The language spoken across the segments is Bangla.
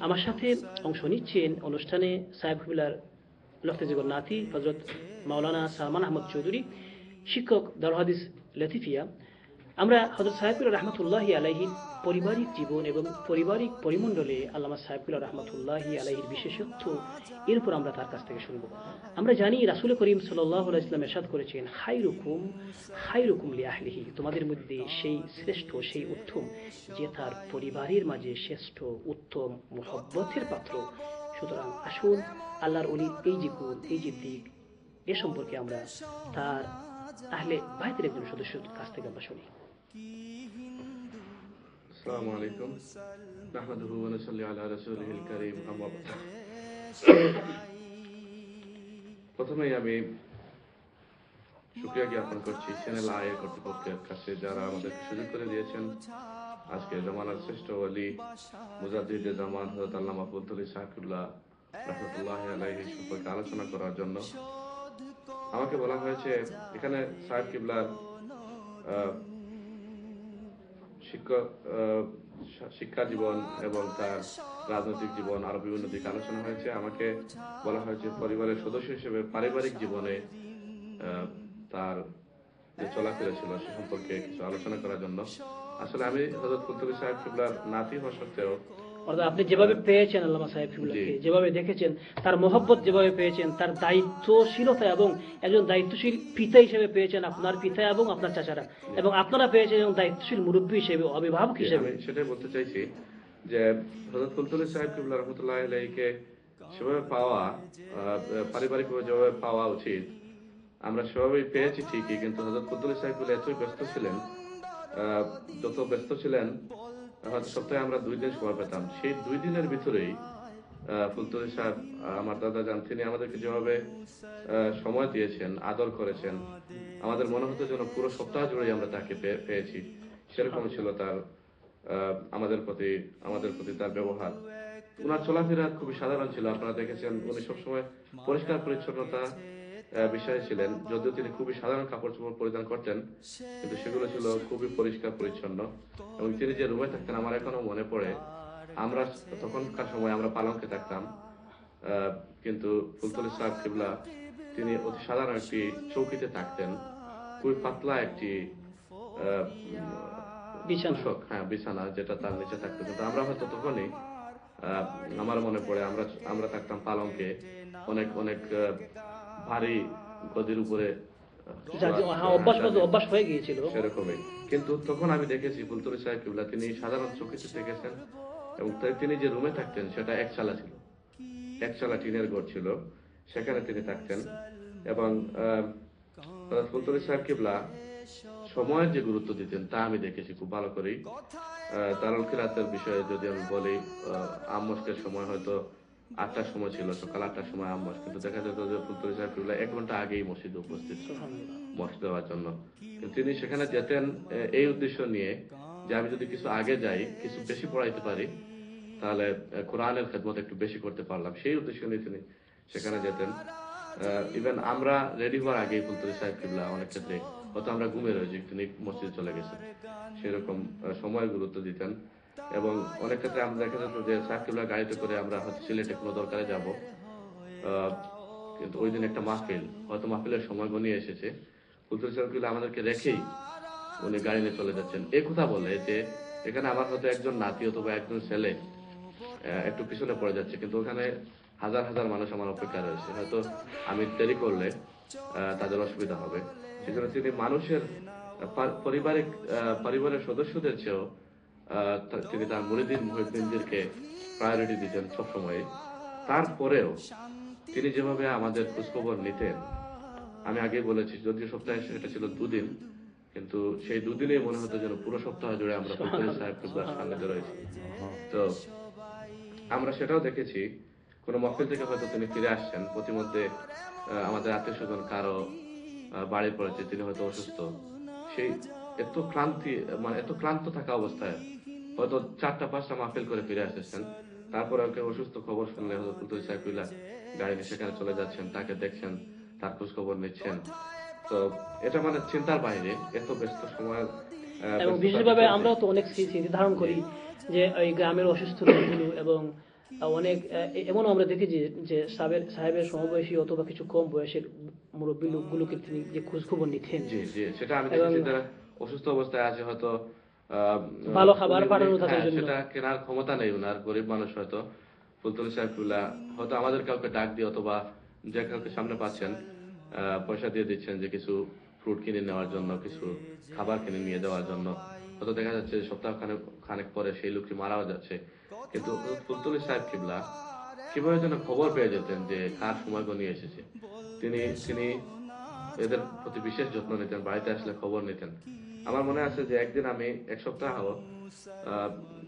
আমার সাথে অংশ নিচ্ছেন অনুষ্ঠানে সাহেবুল্লার হুবিলার লফতেজিগর নাতি হজরত মাওলানা সালমান আহমদ চৌধুরী শিক্ষক দরহাদিস লতিফিয়া আমরা হজরত সাহেবুল্লাহ রহমতুল্লাহ আলাইহির পারিবারিক জীবন এবং পারিবারিক পরিমণ্ডলে আল্লামা সাহেবুল্লাহ রহমতুল্লাহ আলাইহির বিশেষত্ব এর উপর আমরা তার কাছ থেকে শুনব। আমরা জানি রাসুল করিম সাল্লাহ ইসলাম এরশাদ করেছেন হাই রুকুম হাই রুকুম লিয়াহলিহি তোমাদের মধ্যে সেই শ্রেষ্ঠ, সেই উত্তম, যে তার পরিবারের মাঝে শ্রেষ্ঠ, উত্তম, মোহব্বতের পাত্র। সুতরাং আসুন, আল্লাহর অলির এই যে গুণ, এই যে দিক, এ সম্পর্কে আমরা তার আহলে বাইতের একজন সদস্যের কাছ থেকে আমরা শুনি। السلام عليكم نحمده ونصلي على رسوله الكريم أما بعد প্রথমেই আমি শুক্রিয়া জ্ঞাপন করছি চ্যানেল আয়ের কর্তৃপক্ষের কাছে যারা আমাদেরকে সুযোগ করে দিয়েছেন আজকে জামানার শ্রেষ্ঠ অলি মুজাদ্দিদ জামান হজরত আল্লাহ মাহবুদ্দুল সাকিবুল্লাহ রহমতুল্লাহ আলাইহি সম্পর্কে আলোচনা করার জন্য আমাকে বলা হয়েছে এখানে সাহেব কিবলার আহ, শিক্ষক শিক্ষা জীবন এবং তার রাজনৈতিক জীবন আরও বিভিন্ন দিকে আলোচনা হয়েছে। আমাকে বলা হয়েছে পরিবারের সদস্য হিসেবে পারিবারিক জীবনে তার যে চলাফেরা ছিল সে সম্পর্কে কিছু আলোচনা করার জন্য। আসলে আমি হজরত ফুলতবি সাহেব কিবলার নাতি হওয়া সত্ত্বেও অর্থাৎ আপনি যেভাবে পেয়েছেন আল্লামা সাহেব ফিবুল্লাহকে যেভাবে দেখেছেন তার মহব্বত যেভাবে পেয়েছেন তার দায়িত্বশীলতা এবং একজন দায়িত্বশীল পিতা হিসেবে পেয়েছেন আপনার পিতা এবং আপনার চাচারা। এবং আপনারা পেয়েছেন এবং দায়িত্বশীল মুরব্বী হিসেবে অভিভাবক হিসেবে। সেটাই বলতে চাইছি যে হজরত ফুলতলি সাহেব কিবলা রহমতুল্লাহ আলাইকে সেভাবে পাওয়া পারিবারিক যেভাবে পাওয়া উচিত আমরা সেভাবেই পেয়েছি ঠিকই কিন্তু হজরত ফুলতলি সাহেব এতই ব্যস্ত ছিলেন যত ব্যস্ত ছিলেন হয়তো সপ্তাহে আমরা দুই দিন সময় পেতাম। সেই দুই দিনের ভিতরেই আহ, ফুলতলি সাহেব আমার দাদা যান তিনি আমাদেরকে যেভাবে সময় দিয়েছেন আদর করেছেন আমাদের মনে হতো যেন পুরো সপ্তাহ জুড়েই আমরা তাকে পেয়েছি। সেরকম ছিল তার আমাদের প্রতি আমাদের প্রতি তার ব্যবহার। ওনার চলাফেরা খুবই সাধারণ ছিল। আপনারা দেখেছেন উনি সবসময় পরিষ্কার পরিচ্ছন্নতা বিষয়ে ছিলেন যদিও তিনি খুবই সাধারণ কাপড় চোপড় পরিধান করতেন কিন্তু সেগুলো ছিল খুবই পরিষ্কার পরিচ্ছন্ন এবং তিনি যে রুমে থাকতেন আমার এখনও মনে পড়ে আমরা তখনকার সময় আমরা পালঙ্কে থাকতাম কিন্তু ফুলতলি সাহেব কিবলা তিনি অতি সাধারণ একটি চৌকিতে থাকতেন খুবই পাতলা একটি আহ, বিছানা। হ্যাঁ বিছানা যেটা তার নিচে থাকতো কিন্তু আমরা হয়তো তখনই আহ, আমার মনে পড়ে আমরা আমরা থাকতাম পালঙ্কে অনেক অনেক ভারী গদির উপরে হ্যাঁ অভ্যাস অভ্যাস হয়ে গিয়েছিল। সেরকমই। কিন্তু তখন আমি দেখেছি সাহেব কিবলা তিনি সাধারণ চৌকিতে থেকেছেন এবং তিনি যে রুমে থাকতেন সেটা ছিল। টিনের ঘর ছিল। সেখানে তিনি থাকতেন। এবং ফুলতলি সাহেব কিবলা সময়ের যে গুরুত্ব দিতেন তা আমি দেখেছি খুব ভালো করেই। আহ, দারুল খিলাতের বিষয়ে যদি আমি বলি আম্মস্কের সময় হয়তো আটটার সময় ছিল সকাল আটটার সময় আম্মস কিন্তু দেখা যেত যে ফুলতলি সাহেব কিবলা এক ঘণ্টা আগেই মসজিদে উপস্থিত। মঠ দেওয়ার জন্য। তিনি সেখানে যেতেন এই উদ্দেশ্য নিয়ে যে আমি যদি কিছু আগে যাই কিছু বেশি পড়াইতে পারি তাহলে কোরআনের খেদমত একটু বেশি করতে পারলাম। সেই উদ্দেশ্য নিয়ে তিনি সেখানে যেতেন। ইভেন আমরা রেডি হওয়ার আগেই ফুলতলি সাহেব কিবলা অনেক ক্ষেত্রে। হয়তো আমরা ঘুমিয়ে রয়েছি তিনি মসজিদে চলে গেছেন। সেরকম সময় গুরুত্ব দিতেন। এবং অনেক ক্ষেত্রে আমরা দেখা যেত যে কিবলা গাড়িতে করে আমরা হয়তো সিলেটে কোনো দরকারে যাব। কিন্তু ওই দিন একটা মাহফিল, হয়তো মাহফিলের সময় ঘনিয়ে এসেছে। ফুলতুল সাহেবগুলো আমাদেরকে রেখেই উনি গাড়ি নিয়ে চলে যাচ্ছেন। এই কথা বলে যে এখানে আমার হয়তো একজন নাতি অথবা একজন ছেলে একটু পিছনে পড়ে যাচ্ছে, কিন্তু ওখানে হাজার হাজার মানুষ আমার অপেক্ষা রয়েছে। হয়তো আমি দেরি করলে তাদের অসুবিধা হবে। সেজন্য তিনি মানুষের, পারিবারিক পরিবারের সদস্যদের চেয়েও তিনি তার মুরিদিন মুহিদ্দিনদেরকে প্রায়োরিটি দিতেন সবসময় তারপরেও তিনি যেভাবে আমাদের খোঁজখবর নিতেন, আমি আগে বলেছি, যদিও সপ্তাহে সেটা ছিল দুদিন, কিন্তু সেই দুদিনে মনে হতো যেন পুরো সপ্তাহ জুড়ে আমরা সান্নিধ্যে রয়েছি। তো আমরা সেটাও দেখেছি, কোনো মহফিল থেকে হয়তো তিনি ফিরে আসছেন, প্রতিমধ্যে আমাদের আত্মীয় স্বজন কারও বাড়ি পড়েছে, তিনি হয়তো অসুস্থ। সেই এত ক্লান্তি মানে এত ক্লান্ত থাকা অবস্থায় হয়তো চারটা পাঁচটা মাহফিল করে ফিরে আসতেছেন। তারপরে ওকে অসুস্থ খবর শুনলে হয়তো ফুলতলি সাহেবুল্লাহ গাড়ি নিয়ে সেখানে চলে যাচ্ছেন তাকে দেখছেন তার খোঁজ খবর নিচ্ছেন। তো এটা মানে চিন্তার বাইরে এত ব্যস্ত সময় এবং বিশেষভাবে। আমরাও তো অনেক স্মৃতি ধারণ করি যে ওই গ্রামের অসুস্থ লোকগুলো এবং অনেক এমনও আমরা দেখেছি যে সাহেবের সাহেবের সমবয়সী অথবা কিছু কম বয়সের মুরব্বী লোকগুলোকে তিনি যে খোঁজ খবর নিতেন জি জি সেটা আমি অসুস্থ অবস্থায় আছে হয়তো ভালো খাবার পাঠানো হ্যাঁ, জন্য। সেটা কেনার ক্ষমতা নেই গরিব মানুষ হয়তো। ফুলতলি সাহেবুল্লাহ হয়তো আমাদের কাউকে ডাক দিয়ে অথবা যে কাউকে সামনে পাচ্ছেন পয়সা দিয়ে দিচ্ছেন যে কিছু ফ্রুট কিনে নেওয়ার জন্য কিছু খাবার কিনে নিয়ে দেওয়ার জন্য। হয়তো দেখা যাচ্ছে সপ্তাহ খানেক খানেক পরে সেই লোকটি মারাও যাচ্ছে। কিন্তু ফুলতলি সাহেব কিবলা কীভাবে যেন খবর পেয়ে যেতেন যে কার সময় গনিয়ে এসেছে। তিনি তিনি এদের প্রতি বিশেষ যত্ন নিতেন বাড়িতে আসলে খবর নিতেন। আমার মনে আছে যে একদিন আমি এক সপ্তাহ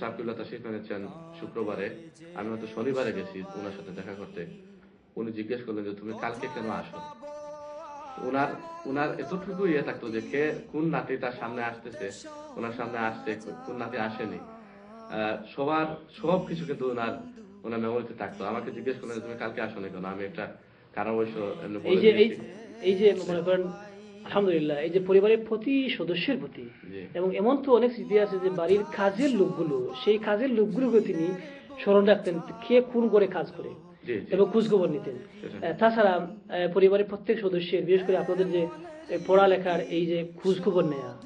সাকিবুল্লাহ তাশিফ এনেছেন শুক্রবারে। আমি হয়তো শনিবারে গেছি ওনার সাথে দেখা করতে। উনি জিজ্ঞেস করলেন যে তুমি কালকে কেন আসো? ওনার ওনার এতটুকু ইয়ে থাকতো যে কে কোন নাতি তার সামনে আসতেছে? ওনার সামনে আসছে কোন নাতি আসেনি? সবার সব কিছু কিন্তু ওনার ওনার মেমোরিতে থাকতো। আমাকে জিজ্ঞেস করলেন তুমি কালকে আসো না কেন? আমি একটা কারণ অবশ্য এমনি এই যে মনে করেন আলহামদুলিল্লাহ এই যে পরিবারের প্রতি সদস্যের প্রতি এবং এমন তো অনেক স্মৃতি আছে যে বাড়ির কাজের লোকগুলো সেই কাজের লোকগুলোকে তিনি স্মরণ রাখতেন কে কোন করে কাজ করে এবং খোঁজখবর নিতেন। তাছাড়া পরিবারের প্রত্যেক সদস্যের বিশেষ করে আপনাদের যে পড়ালেখার এই যে খোঁজখবর নেওয়া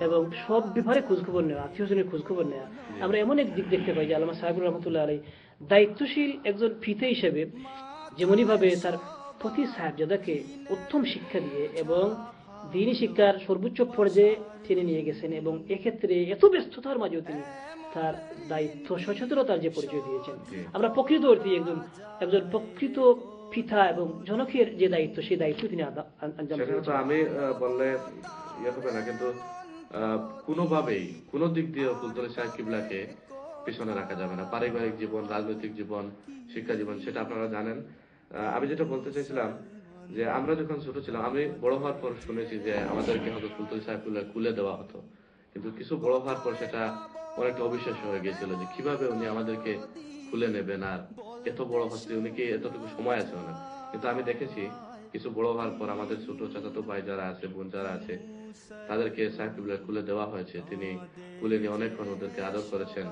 এবং সব ব্যাপারে খোঁজখবর নেওয়া আত্মীয় স্বজনের খোঁজখবর নেওয়া আমরা এমন এক দিক দেখতে পাই যে আল্লামা সাহেবুর রহমতুল্লাহ আলাই দায়িত্বশীল একজন ফিতে হিসেবে যেমনই ভাবে তার প্রতি সাহেবজাদাকে উত্তম শিক্ষা দিয়ে এবং দিনী শিক্ষার সর্বোচ্চ পর্যায়ে টেনে নিয়ে গেছেন এবং এক্ষেত্রে এত ব্যস্ততার মাঝেও তিনি তার দায়িত্ব সচেতনতার যে পরিচয় দিয়েছেন। আমরা প্রকৃত অর্থে একজন একজন প্রকৃত পিতা এবং জনকের যে দায়িত্ব সেই দায়িত্ব তিনি আমি বললে ইয়ে হবে না কিন্তু কোনোভাবেই কোনো দিক দিয়ে ফুলতলি সাহেব কিবলাকে পিছনে রাখা যাবে না। পারিবারিক জীবন রাজনৈতিক জীবন শিক্ষা জীবন সেটা আপনারা জানেন। আমি যেটা বলতে চাইছিলাম যে আমরা যখন ছোট ছিলাম, আমি বড় হওয়ার পর শুনেছি যে আমাদেরকে হয়তো ফুলতলি খুলে দেওয়া হতো। কিন্তু কিছু বড় হওয়ার পর সেটা অনেকটা অবিশ্বাস হয়ে গিয়েছিল যে কীভাবে উনি আমাদেরকে খুলে নেবেন আর এত বড় হচ্ছে, উনি কি এতটুকু সময় আছে ওনার? কিন্তু আমি দেখেছি কিছু বড় হওয়ার পর আমাদের ছোট চাচাতো ভাই যারা আছে, বোন যারা আছে, তাদেরকে সাহেবুল্লাহ খুলে দেওয়া হয়েছে। তিনি খুলে নিয়ে অনেকক্ষণ ওদেরকে আদর করেছেন।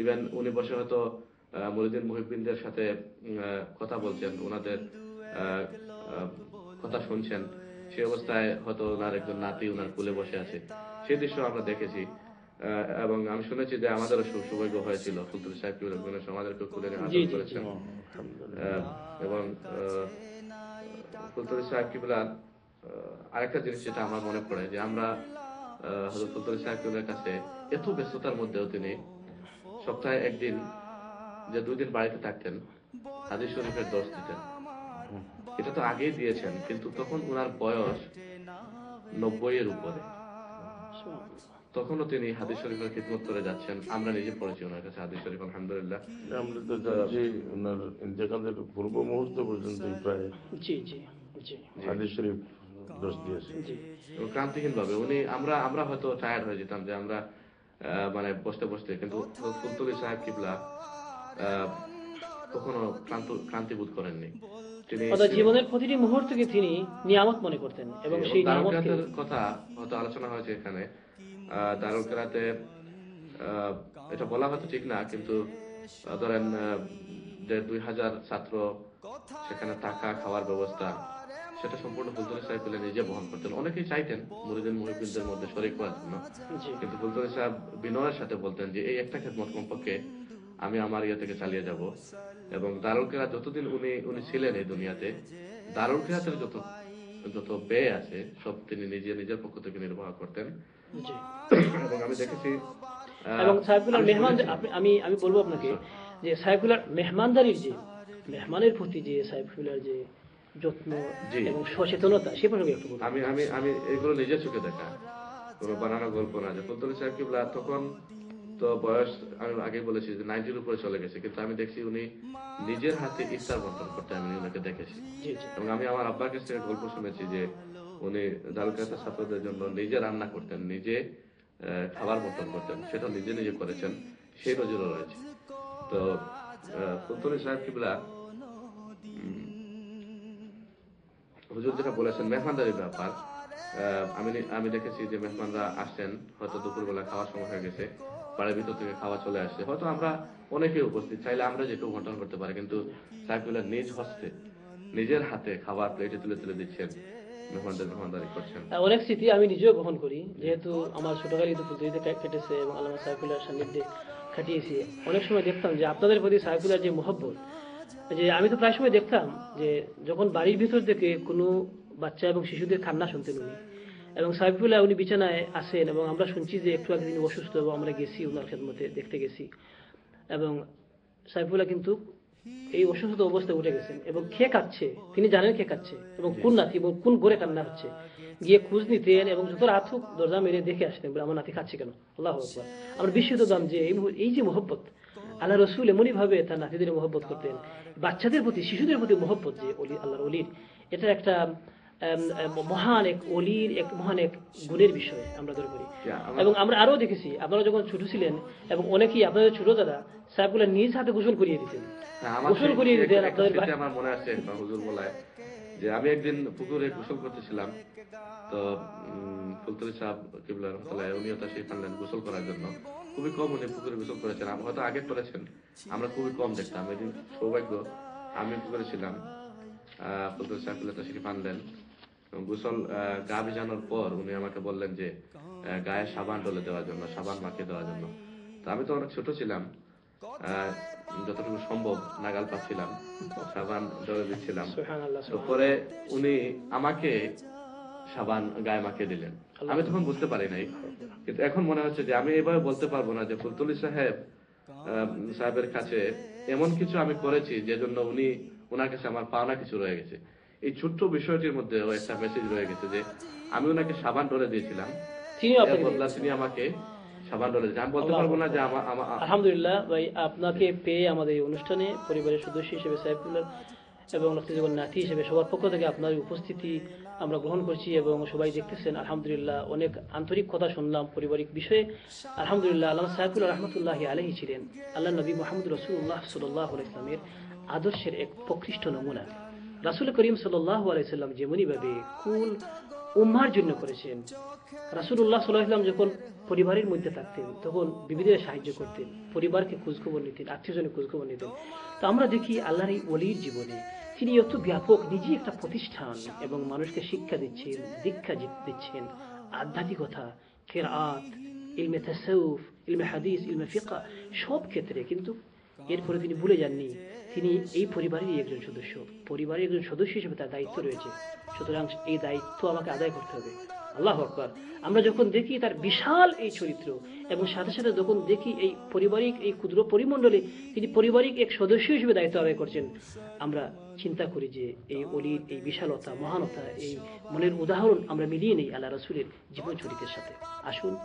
ইভেন উনি বসে হয়তো মরিদিন মুহিবিনদের সাথে কথা বলছেন ওনাদের কথা শুনছেন। সেই অবস্থায় হয়তো ওনার একজন নাতি ওনার কুলে বসে আছে। সেই দৃশ্য আমরা দেখেছি। এবং আমি শুনেছি যে আমাদেরও সৌ- সৌভাগ্য হয়েছিল। ফুলতুল সাহেব আমাদেরকে কুলে নিয়ে। করেছেন। এবং ফুলতলি সাহেব কিবলা আহ, আরেকটা জিনিস যেটা আমার মনে পড়ে যে আমরা আহ, হযরত ফুলতলি সাহেব কিবলার কাছে এত ব্যস্ততার মধ্যেও তিনি সপ্তাহে একদিন যে দুই দিন বাড়িতে থাকতেন হাদিস শরীফের দোষ দিতেন। এটা তো আগেই দিয়েছেন কিন্তু তখন ওনার বয়স নব্বই এর উপরে। তখনও তিনি হাদিস শরীফের খিদমত করে যাচ্ছেন। আমরা নিজে পড়েছি ওনার কাছে হাদিস শরীফ আলহামদুলিল্লাহ। আমরা তো ওনার ইন্তেকালের পূর্ব মুহূর্ত পর্যন্ত প্রায় জি জি জি। হাদিস শরীফ দোষ দিয়েছে। ক্রান্তিহীন ভাবে উনি আমরা আমরা হয়তো টায়ার্ড হয়ে যেতাম যে আমরা মানে বসতে বসতে কিন্তু ফুলতলি সাহেব কিবলা কখনো ক্লান্ত ক্লান্তি বোধ করেননি। তিনি অর্থাৎ জীবনের প্রতিটি মুহূর্তকে তিনি নিয়ামত মনে করতেন এবং সেই কেরাতের কথা হয়তো আলোচনা হয়েছে এখানে। দারুল কেরাতে এটা বলা হয়তো ঠিক না কিন্তু ধরেন দেড় দুই হাজার ছাত্র সেখানে থাকা খাওয়ার ব্যবস্থা সেটা সম্পূর্ণ ফুলতলি সাহেব বলে নিজে বহন করতেন। অনেকেই চাইতেন মুরিদিন মুহিবিনদের মধ্যে শরিক হওয়ার জন্য। কিন্তু ফুলতলি সাহেব বিনয়ের সাথে বলতেন যে এই একটা খেদমত কমপক্ষে আমি আমার ইয়ে থেকে চালিয়ে যাব। এবং দারুল কেরাত যতদিন উনি উনি ছিলেন এই দুনিয়াতে দারুল কেরাতের যত যত ব্যয় আছে সব তিনি নিজে নিজের পক্ষ থেকে নির্বাহ করতেন। এবং আমি দেখেছি এবং সাহেবুল্লাহ মেহমান আমি আমি বলব আপনাকে যে সাহেবুল্লাহ মেহমানদারির যে মেহমানের প্রতি যে সাহেবুল্লাহর যে যত্ন। এবং সচেতনতা সে প্রসঙ্গে একটু আমি আমি আমি এগুলো নিজের চোখে দেখা। কোনো বানানো গল্প না। যে ফুলতলি সাহেব কিবলা তখন তো বয়স আমি আগে বলেছি যে নাইনটির উপরে চলে গেছে কিন্তু আমি দেখছি উনি নিজের হাতে ইফতার বন্টন করতে আমি ওনাকে দেখেছি। এবং আমি আমার আব্বার কাছ থেকে গল্প শুনেছি যে উনি দারুকাতা ছাত্রদের জন্য নিজে রান্না করতেন নিজে খাবার বন্টন করতেন সেটা নিজে নিজে করেছেন সেই নজরও রয়েছে। তো ফুলতলি সাহেব কিবলা হুজুর যেটা বলেছেন মেহমানদারির ব্যাপার আমি আমি দেখেছি যে মেহমানরা আসছেন, হয়তো দুপুরবেলা খাওয়ার সময় হয়ে গেছে, বাড়ির ভিতর থেকে খাওয়া চলে আসছে। হয়তো আমরা অনেকেই উপস্থিত, চাইলে আমরা যেটুকু বন্টন করতে পারি, কিন্তু সাইফুল্লাহ নিজ হস্তে, নিজের হাতে খাবার প্লেটে তুলে তুলে দিচ্ছেন অনেক স্মৃতি আমি নিজেও গ্রহণ করি, যেহেতু আমার ছোটকালে কিন্তু ফুলতলিতে কেটেছে এবং আল্লামা সাইফুল্লাহ সান্নিধ্যে কাটিয়েছি অনেক সময় দেখতাম যে আপনাদের প্রতি সাইফুল্লাহ যে মহব্বত, যে আমি তো প্রায় সময় দেখতাম যে যখন বাড়ির ভিতর থেকে কোনো বাচ্চা এবং শিশুদের কান্না শুনতেন উনি। এবং সাইফুল্লাহ উনি বিছানায় আসেন এবং আমরা শুনছি যে একটু আগে তিনি অসুস্থ এবং আমরা গেছি ওনার খেদমতে দেখতে গেছি। এবং সাইফুল্লাহ কিন্তু এই অসুস্থ অবস্থায় উঠে গেছেন এবং খেয়ে কাচ্ছে তিনি জানেন খেয়ে কাচ্ছে এবং কোন নাতি এবং কোন ঘরে কান্না হচ্ছে। গিয়ে খোঁজ নিতেন এবং যত রাত হোক দরজা মেরে দেখে আসতেন বলে, আমার নাতি খাচ্ছে কেন? আল্লাহ আমরা বিস্মিত দাম যে এই যে মোহব্বত আল্লাহ রসুল এমনই ভাবে তার নাতিদের মহব্বত করতেন। বাচ্চাদের প্রতি শিশুদের প্রতি মহব্বত যে অলি আল্লাহর অলির। এটা একটা মহান এক অলির এক মহান এক গুণের বিষয় আমরা ধরে করি এবং আমরা আরও দেখেছি আপনারা যখন ছোট ছিলেন এবং অনেকেই আপনাদের ছোট দাদা সাহেব সাহেবগুলো নিজ হাতে গোসল করিয়ে দিতেন। হ্যাঁ, গোসল করিয়ে দিতেন আপনাদের আমার মনে আছে হুজুর বলায় যে আমি একদিন পুকুরে গোসল করতেছিলাম তো ফুলতলি সাহেব কিবলা রহমতুল্লাহ উনিও তার ফানলেন গোসল করার জন্য। খুবই কম উনি পুকুরে গোসল করেছেন আম- হয়তো আগে করেছেন আমরা খুবই কম দেখতাম। এদিন সৌভাগ্য আমি পুকুরে ছিলাম। আহ, ফুলতলি সাহেব তার শিখে ফানলেন গোসল গা ভিজানোর পর উনি আমাকে বললেন যে গায়ে সাবান ডলে দেওয়ার জন্য সাবান মাখিয়ে দেওয়ার জন্য। তো আমি তো অনেক ছোট ছিলাম যতটুকু সম্ভব নাগাল পাচ্ছিলাম সাবান ডলে দিচ্ছিলাম। তো পরে উনি আমাকে সাবান গায়ে মাখিয়ে দিলেন। আমি তখন বুঝতে পারি নাই কিন্তু এখন মনে হচ্ছে যে আমি এভাবে বলতে পারব না যে ফুলতলি সাহেব সাহেবের কাছে এমন কিছু আমি করেছি যে জন্য উনি ওনার কাছে আমার পাওনা কিছু রয়ে গেছে। এই ছোট্ট বিষয়টির মধ্যে একটা মেসেজ রয়ে গেছে যে আমি ওনাকে সাবান ডলে দিয়েছিলাম। তিনি আমাকে সাবান ডলে আমি বলতে পারব না যে আমার আলহামদুলিল্লাহ ভাই আপনাকে পেয়ে আমাদের এই অনুষ্ঠানে পরিবারের সদস্য হিসেবে সাইফুল্লাহ এবং লক্ষ্মীজগর নাতি হিসেবে সবার পক্ষ থেকে আপনার উপস্থিতি আমরা গ্রহণ করছি এবং সবাই দেখতেছেন। আলহামদুলিল্লাহ অনেক আন্তরিক কথা শুনলাম পারিবারিক বিষয়ে। আলহামদুলিল্লাহ আল্লাহ সাইফুল্লাহ রহমতুল্লাহ আলহী ছিলেন। আল্লাহ নবী মোহাম্মদ রসুল্লাহ সাল্লাহ ইসলামের আদর্শের এক প্রকৃষ্ট নমুনা। রাসুল করিম সাল্লাহ আলাইসাল্লাম যেমনইভাবে কুল উম্মার জন্য করেছেন রাসুল্লাহ সাল্লাহাম যখন পরিবারের মধ্যে থাকতেন, তখন বিবিধের সাহায্য করতেন, পরিবারকে খোঁজখবর নিতেন, আত্মীয়জনের খোঁজখবর নিতেন। তো আমরা দেখি আল্লাহর এই অলির জীবনে তিনি এত ব্যাপক নিজেই একটা প্রতিষ্ঠান এবং মানুষকে শিক্ষা দিচ্ছেন, দীক্ষা দিচ্ছেন। আধ্যাত্মিকতা, কেরাত, ইলমে তাসাউফ, ইলমে হাদিস, ইলমে ফিকা সব ক্ষেত্রে। কিন্তু এরপরে তিনি ভুলে যাননি তিনি এই পরিবারেরই একজন সদস্য। পরিবারের একজন সদস্য হিসেবে তার দায়িত্ব রয়েছে। সুতরাং এই দায়িত্ব আমাকে আদায় করতে হবে। আল্লাহ আকবার। আমরা যখন দেখি তার বিশাল এই চরিত্র এবং সাথে সাথে যখন দেখি এই পারিবারিক, এই ক্ষুদ্র পরিমণ্ডলে তিনি পারিবারিক এক সদস্য হিসেবে দায়িত্ব আদায় করছেন, আমরা চিন্তা করি যে এই অলির এই বিশালতা, মহানতা, এই মনের উদাহরণ আমরা মিলিয়ে নেই আল্লাহ রসুলের জীবন চরিত্রের সাথে। আসুন।